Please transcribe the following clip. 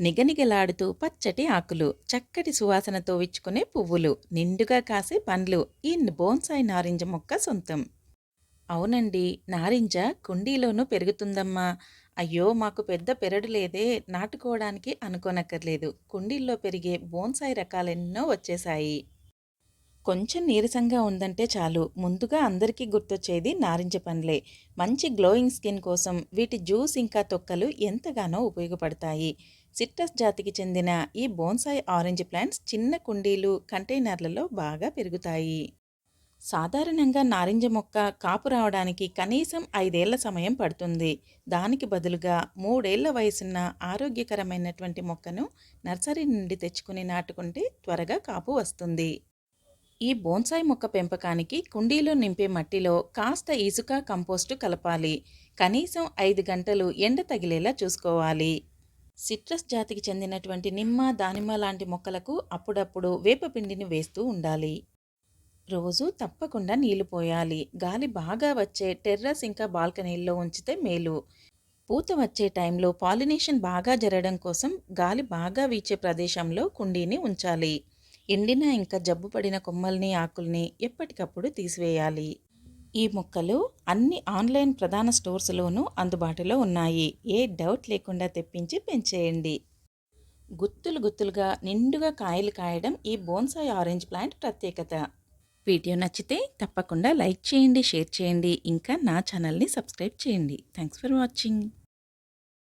నిగనిగలాడుతూ పచ్చటి ఆకులు చక్కటి సువాసనతో విచ్చుకునే పువ్వులు నిండుగా కాసే పండ్లు ఈ బోన్సాయి నారింజ మొక్క సొంతం. అవునండి నారింజ కుండీలోనూ పెరుగుతుందమ్మా. అయ్యో మాకు పెద్ద పెరడు లేదే నాటుకోవడానికి అనుకోనక్కర్లేదు. కుండీల్లో పెరిగే బోన్సాయి రకాలెన్నో వచ్చేశాయి. కొంచెం నీరసంగా ఉందంటే చాలు. ముందుగా అందరికీ గుర్తొచ్చేది నారింజ పండ్లే. మంచి గ్లోయింగ్ స్కిన్ కోసం వీటి జ్యూస్ ఇంకా తొక్కలు ఎంతగానో ఉపయోగపడతాయి. సిట్రస్ జాతికి చెందిన ఈ బోన్సాయి ఆరెంజ్ ప్లాంట్స్ చిన్న కుండీలు కంటైనర్లలో బాగా పెరుగుతాయి. సాధారణంగా నారింజ మొక్క కాపు రావడానికి కనీసం ఐదేళ్ళ సమయం పడుతుంది. దానికి బదులుగా మూడేళ్ళ వయసున్న ఆరోగ్యకరమైనటువంటి మొక్కను నర్సరీ నుండి తెచ్చుకుని నాటుకుంటే త్వరగా కాపు వస్తుంది. ఈ బోన్సాయి మొక్క పెంపకానికి కుండీలో నింపే మట్టిలో కాస్త ఇసుక కంపోస్టు కలపాలి. కనీసం ఐదు గంటలు ఎండ తగిలేలా చూసుకోవాలి. సిట్రస్ జాతికి చెందినటువంటి నిమ్మ దానిమ్మ లాంటి మొక్కలకు అప్పుడప్పుడు వేపపిండిని వేస్తూ ఉండాలి. రోజు తప్పకుండా నీళ్ళు పోయాలి. గాలి బాగా వచ్చే టెర్రస్ ఇంకా బాల్కనీల్లో ఉంచితే మేలు. పూత వచ్చే టైంలో పాలినేషన్ బాగా జరగడం కోసం గాలి బాగా వీచే ప్రదేశంలో కుండీని ఉంచాలి. ఎండిన ఇంకా జబ్బు పడిన కొమ్మల్ని ఆకుల్ని ఎప్పటికప్పుడు తీసివేయాలి. ఈ మొక్కలు అన్ని ఆన్లైన్ ప్రధాన స్టోర్స్లోనూ అందుబాటులో ఉన్నాయి. ఏ డౌట్ లేకుండా తెప్పించి పెంచేయండి. గుత్తులు గుత్తులుగా నిండుగా కాయలు కాయడం ఈ బోన్సాయి ఆరెంజ్ ప్లాంట్ ప్రత్యేకత. వీడియో నచ్చితే తప్పకుండా లైక్ చేయండి షేర్ చేయండి. ఇంకా నా ఛానల్ని సబ్స్క్రైబ్ చేయండి. Thanks for watching.